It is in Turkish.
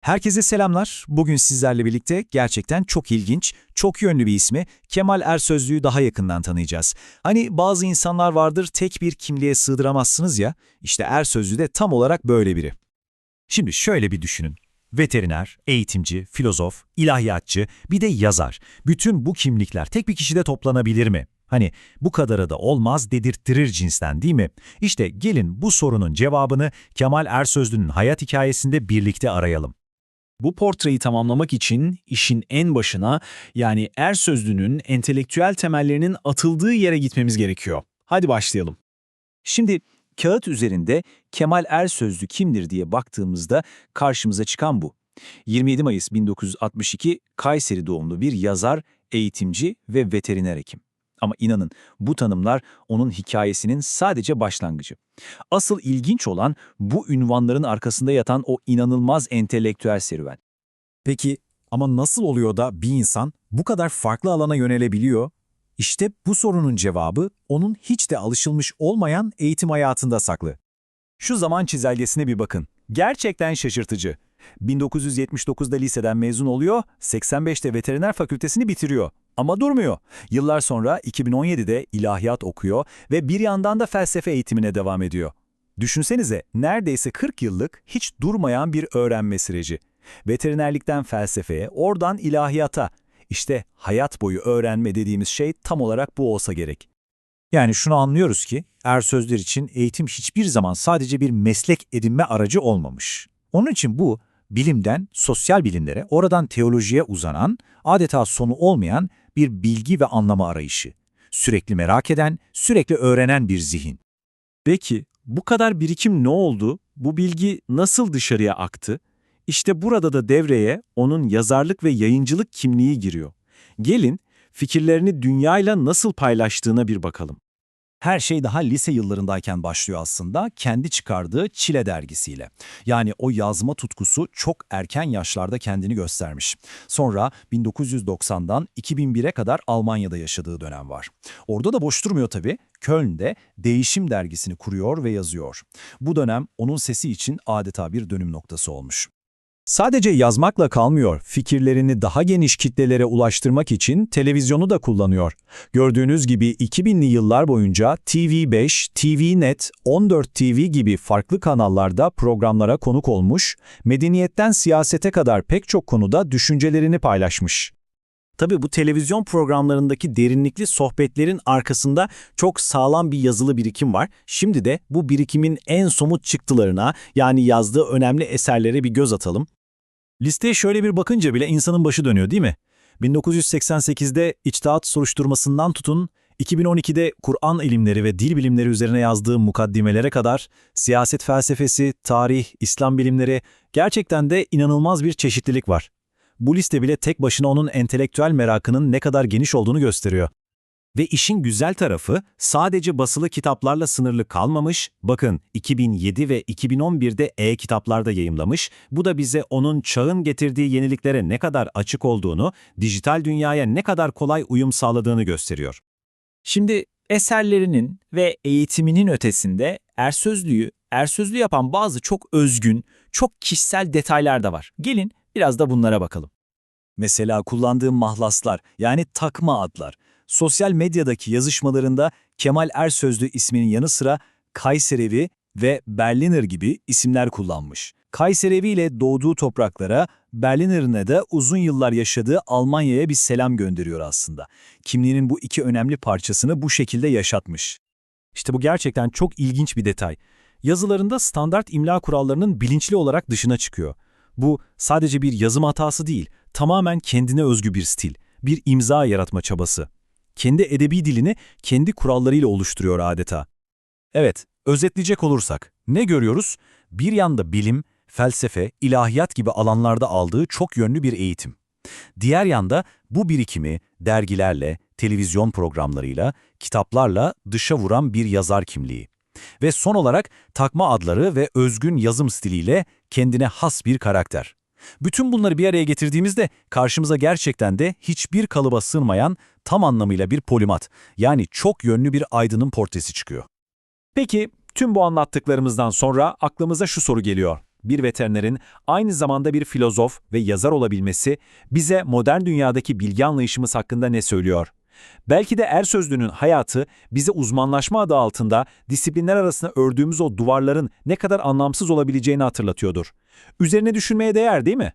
Herkese selamlar. Bugün sizlerle birlikte gerçekten çok ilginç, çok yönlü bir ismi Kemal Ersözlü'yü daha yakından tanıyacağız. Hani bazı insanlar vardır tek bir kimliğe sığdıramazsınız ya, işte Ersözlü de tam olarak böyle biri. Şimdi şöyle bir düşünün. Veteriner, eğitimci, filozof, ilahiyatçı, bir de yazar. Bütün bu kimlikler tek bir kişide toplanabilir mi? Hani bu kadarı da olmaz dedirttirir cinsten değil mi? İşte gelin bu sorunun cevabını Kemal Ersözlü'nün hayat hikayesinde birlikte arayalım. Bu portreyi tamamlamak için işin en başına yani er sözlüğünün entelektüel temellerinin atıldığı yere gitmemiz gerekiyor. Hadi başlayalım. Şimdi kağıt üzerinde Kemal Ersözlü kimdir diye baktığımızda karşımıza çıkan bu. 27 Mayıs 1962 Kayseri doğumlu bir yazar, eğitimci ve veteriner hekim. Ama inanın bu tanımlar onun hikayesinin sadece başlangıcı. Asıl ilginç olan bu ünvanların arkasında yatan o inanılmaz entelektüel serüven. Peki ama nasıl oluyor da bir insan bu kadar farklı alana yönelebiliyor? İşte bu sorunun cevabı onun hiç de alışılmış olmayan eğitim hayatında saklı. Şu zaman çizelgesine bir bakın. Gerçekten şaşırtıcı. 1979'da liseden mezun oluyor, 85'te veteriner fakültesini bitiriyor. Ama durmuyor. Yıllar sonra 2017'de ilahiyat okuyor ve bir yandan da felsefe eğitimine devam ediyor. Düşünsenize neredeyse 40 yıllık hiç durmayan bir öğrenme süreci. Veterinerlikten felsefeye, oradan ilahiyata. İşte hayat boyu öğrenme dediğimiz şey tam olarak bu olsa gerek. Yani şunu anlıyoruz ki, ersözler için eğitim hiçbir zaman sadece bir meslek edinme aracı olmamış. Onun için bu, bilimden sosyal bilimlere, oradan teolojiye uzanan, adeta sonu olmayan bir bilgi ve anlama arayışı. Sürekli merak eden, sürekli öğrenen bir zihin. Peki bu kadar birikim ne oldu? Bu bilgi nasıl dışarıya aktı? İşte burada da devreye onun yazarlık ve yayıncılık kimliği giriyor. Gelin fikirlerini dünyayla nasıl paylaştığına bir bakalım. Her şey daha lise yıllarındayken başlıyor aslında kendi çıkardığı Çile dergisiyle. Yani o yazma tutkusu çok erken yaşlarda kendini göstermiş. Sonra 1990'dan 2001'e kadar Almanya'da yaşadığı dönem var. Orada da boş durmuyor tabii. Köln'de Değişim dergisini kuruyor ve yazıyor. Bu dönem onun sesi için adeta bir dönüm noktası olmuş. Sadece yazmakla kalmıyor, fikirlerini daha geniş kitlelere ulaştırmak için televizyonu da kullanıyor. Gördüğünüz gibi 2000'li yıllar boyunca TV5, TVNet, 14 TV gibi farklı kanallarda programlara konuk olmuş, medeniyetten siyasete kadar pek çok konuda düşüncelerini paylaşmış. Tabii bu televizyon programlarındaki derinlikli sohbetlerin arkasında çok sağlam bir yazılı birikim var. Şimdi de bu birikimin en somut çıktılarına yani yazdığı önemli eserlere bir göz atalım. Listeye şöyle bir bakınca bile insanın başı dönüyor değil mi? 1988'de içtihat soruşturmasından tutun, 2012'de Kur'an ilimleri ve dil bilimleri üzerine yazdığı mukaddimelere kadar siyaset felsefesi, tarih, İslam bilimleri gerçekten de inanılmaz bir çeşitlilik var. Bu liste bile tek başına onun entelektüel merakının ne kadar geniş olduğunu gösteriyor. Ve işin güzel tarafı sadece basılı kitaplarla sınırlı kalmamış, bakın 2007 ve 2011'de e-kitaplarda yayımlamış, bu da bize onun çağın getirdiği yeniliklere ne kadar açık olduğunu, dijital dünyaya ne kadar kolay uyum sağladığını gösteriyor. Şimdi eserlerinin ve eğitiminin ötesinde ersözlüğü, ersözlü yapan bazı çok özgün, çok kişisel detaylar da var. Gelin biraz da bunlara bakalım. Mesela kullandığı mahlaslar yani takma adlar. Sosyal medyadaki yazışmalarında Kemal Ersözlü isminin yanı sıra Kayserevi ve Berliner gibi isimler kullanmış. Kayserevi ile doğduğu topraklara, Berliner'ine de uzun yıllar yaşadığı Almanya'ya bir selam gönderiyor aslında. Kimliğinin bu iki önemli parçasını bu şekilde yaşatmış. İşte bu gerçekten çok ilginç bir detay. Yazılarında standart imla kurallarının bilinçli olarak dışına çıkıyor. Bu sadece bir yazım hatası değil, tamamen kendine özgü bir stil, bir imza yaratma çabası. Kendi edebi dilini kendi kurallarıyla oluşturuyor adeta. Evet, özetleyecek olursak ne görüyoruz? Bir yanda bilim, felsefe, ilahiyat gibi alanlarda aldığı çok yönlü bir eğitim. Diğer yanda bu birikimi dergilerle, televizyon programlarıyla, kitaplarla dışa vuran bir yazar kimliği. Ve son olarak takma adları ve özgün yazım stiliyle kendine has bir karakter. Bütün bunları bir araya getirdiğimizde karşımıza gerçekten de hiçbir kalıba sığmayan tam anlamıyla bir polimat, yani çok yönlü bir aydının portresi çıkıyor. Peki, tüm bu anlattıklarımızdan sonra aklımıza şu soru geliyor. bir veterinerin aynı zamanda bir filozof ve yazar olabilmesi bize modern dünyadaki bilgi anlayışımız hakkında ne söylüyor? Belki de er sözlüğünün hayatı bize uzmanlaşma adı altında disiplinler arasında ördüğümüz o duvarların ne kadar anlamsız olabileceğini hatırlatıyordur. Üzerine düşünmeye değer değil mi?